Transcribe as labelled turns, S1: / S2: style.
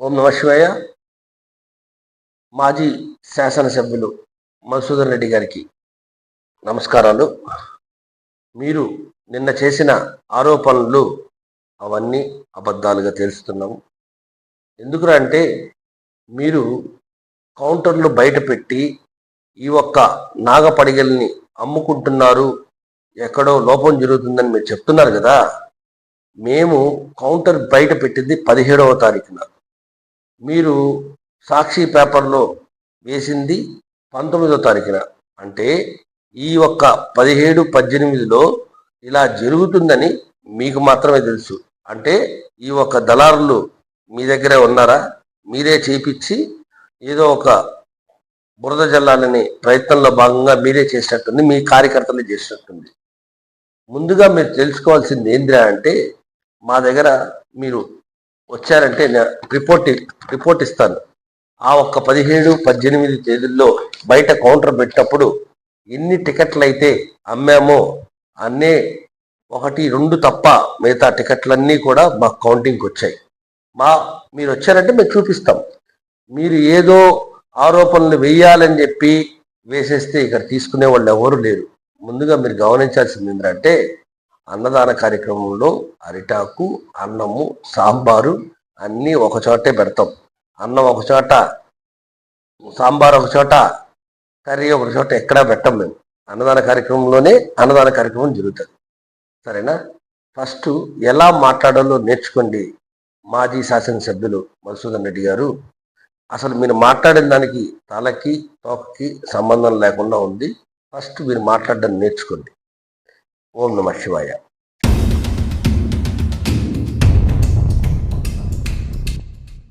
S1: ఓం నమ శివాయ. మాజీ శాసనసభ్యులు మధుసూదన్ రెడ్డి గారికి నమస్కారాలు. మీరు నిన్న చేసిన ఆరోపణలు అవన్నీ అబద్ధాలుగా తెలుస్తున్నాము. ఎందుకురా అంటే మీరు కౌంటర్లు బయట పెట్టి ఈ ఒక్క నాగపడిగల్ని అమ్ముకుంటున్నారు ఎక్కడో లోపం జరుగుతుందని మీరు చెప్తున్నారు కదా. మేము కౌంటర్ బయట పెట్టింది పదిహేడవ తారీఖున. మీరు సాక్షి పేపర్లో వేసింది పంతొమ్మిదో తారీఖున. అంటే ఈ ఒక్క పదిహేడు పద్దెనిమిదిలో ఇలా జరుగుతుందని మీకు మాత్రమే తెలుసు. అంటే ఈ ఒక్క దళారులు మీ దగ్గరే ఉన్నారా? మీరే చేపించి ఏదో ఒక బురద జల్లాలని ప్రయత్నంలో భాగంగా మీరే చేసినట్టుంది మీ కార్యకర్తలు చేసినట్టుంది. ముందుగా మీరు తెలుసుకోవాల్సింది ఏంద్రా అంటే మా దగ్గర మీరు వచ్చారంటే రిపోర్ట్ రిపోర్ట్ ఇస్తాను. ఆ ఒక్క పదిహేడు పద్దెనిమిది తేదీల్లో బయట కౌంటర్ పెట్టినప్పుడు ఎన్ని టికెట్లు అయితే అమ్మామో అన్నీ ఒకటి రెండు తప్ప మిగతా టికెట్లన్నీ కూడా మా కౌంటింగ్కి వచ్చాయి. మా మీరు వచ్చారంటే మేము చూపిస్తాం. మీరు ఏదో ఆరోపణలు వేయాలని చెప్పి వేసేస్తే ఇక్కడ తీసుకునే వాళ్ళు ఎవరు లేరు. ముందుగా మీరు గమనించాల్సింది ఏంటంటే అన్నదాన కార్యక్రమంలో అరిటాకు అన్నము సాంబారు అన్నీ ఒక చోటే పెడతాం. అన్నం ఒక చోట సాంబార్ ఒక చోట కర్రీ ఒక చోట ఎక్కడా పెట్టం మేము. అన్నదాన కార్యక్రమంలోనే అన్నదాన కార్యక్రమం జరుగుతుంది. సరేనా? ఫస్ట్ ఎలా మాట్లాడాలో నేర్చుకోండి మాజీ శాసనసభ్యులు మధుసూదన్ రెడ్డి గారు. అసలు మీరు మాట్లాడిన దానికి తలకి తోకకి సంబంధం లేకుండా ఉంది. ఫస్ట్ మీరు మాట్లాడడం నేర్చుకోండి. ఓం నమ శివాయ.